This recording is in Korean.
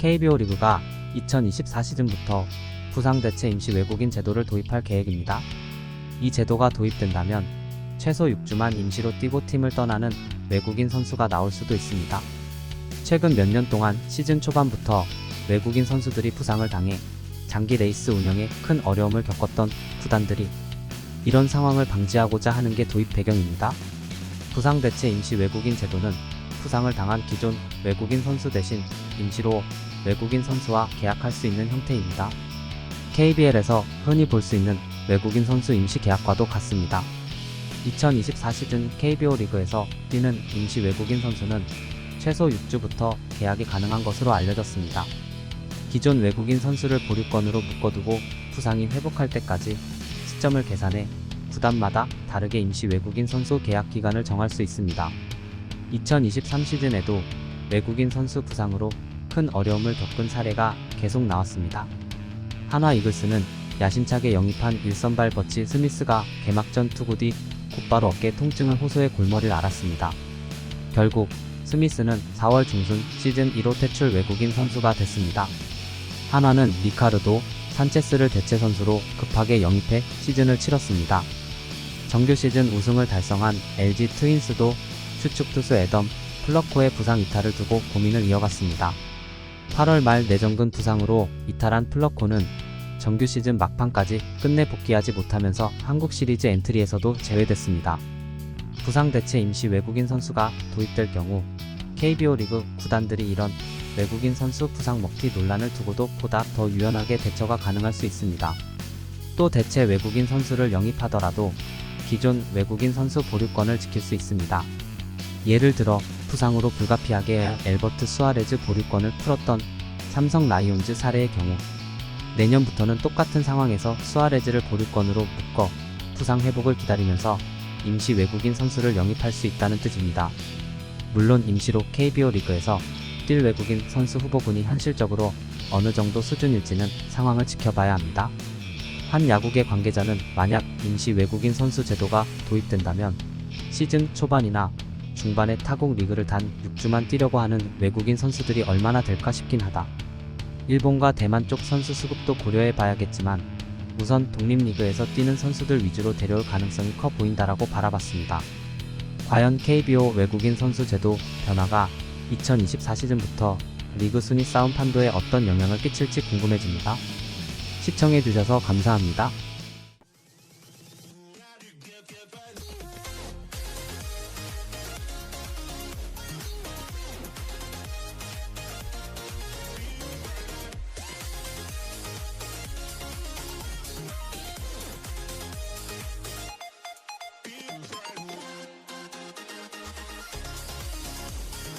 KBO 리그가 2024 시즌부터 부상 대체 임시 외국인 제도를 도입할 계획입니다. 이 제도가 도입된다면 최소 6주만 임시로 뛰고 팀을 떠나는 외국인 선수가 나올 수도 있습니다. 최근 몇 년 동안 시즌 초반부터 외국인 선수들이 부상을 당해 장기 레이스 운영에 큰 어려움을 겪었던 구단들이 이런 상황을 방지하고자 하는 게 도입 배경입니다. 부상 대체 임시 외국인 제도는 부상을 당한 기존 외국인 선수 대신 임시로 외국인 선수와 계약할 수 있는 형태입니다. KBL에서 흔히 볼 수 있는 외국인 선수 임시 계약과도 같습니다. 2024 시즌 KBO 리그에서 뛰는 임시 외국인 선수는 최소 6주부터 계약이 가능한 것으로 알려졌습니다. 기존 외국인 선수를 보류권으로 묶어두고 부상이 회복할 때까지 시점을 계산해 구단마다 다르게 임시 외국인 선수 계약 기간을 정할 수 있습니다. 2023 시즌에도 외국인 선수 부상으로 큰 어려움을 겪은 사례가 계속 나왔습니다. 한화 이글스는 야심차게 영입한 일선발 버치 스미스가 개막전 투구 뒤 곧바로 어깨 통증을 호소해 골머리를 앓았습니다. 결국 스미스는 4월 중순 시즌 1호 퇴출 외국인 선수가 됐습니다. 한화는 리카르도 산체스를 대체 선수로 급하게 영입해 시즌을 치렀습니다. 정규 시즌 우승을 달성한 LG 트윈스도 추축 투수 애덤 플러코의 부상 이탈을 두고 고민을 이어갔습니다. 8월 말 내전근 부상으로 이탈한 플러코는 정규 시즌 막판까지 끝내 복귀하지 못하면서 한국 시리즈 엔트리에서도 제외됐습니다. 부상 대체 임시 외국인 선수가 도입될 경우 KBO 리그 구단들이 이런 외국인 선수 부상 먹튀 논란을 두고도 보다 더 유연하게 대처가 가능할 수 있습니다. 또 대체 외국인 선수를 영입하더라도 기존 외국인 선수 보류권을 지킬 수 있습니다. 예를 들어 부상으로 불가피하게 엘버트 수아레즈 보류권을 풀었던 삼성 라이온즈 사례의 경우 내년부터는 똑같은 상황에서 수아레즈를 보류권으로 묶어 부상 회복을 기다리면서 임시 외국인 선수를 영입할 수 있다는 뜻입니다. 물론 임시로 KBO 리그에서 뛸 외국인 선수 후보군이 현실적으로 어느 정도 수준일지는 상황을 지켜봐야 합니다. 한 야구계 관계자는 만약 임시 외국인 선수 제도가 도입된다면 시즌 초반이나 중반에 타국 리그를 단 6주만 뛰려고 하는 외국인 선수들이 얼마나 될까 싶긴 하다. 일본과 대만 쪽 선수 수급도 고려해 봐야겠지만 우선 독립리그에서 뛰는 선수들 위주로 데려올 가능성이 커 보인다라고 바라봤습니다. 과연 KBO 외국인 선수 제도 변화가 2024 시즌부터 리그 순위 싸움 판도에 어떤 영향을 끼칠지 궁금해집니다. 시청해주셔서 감사합니다.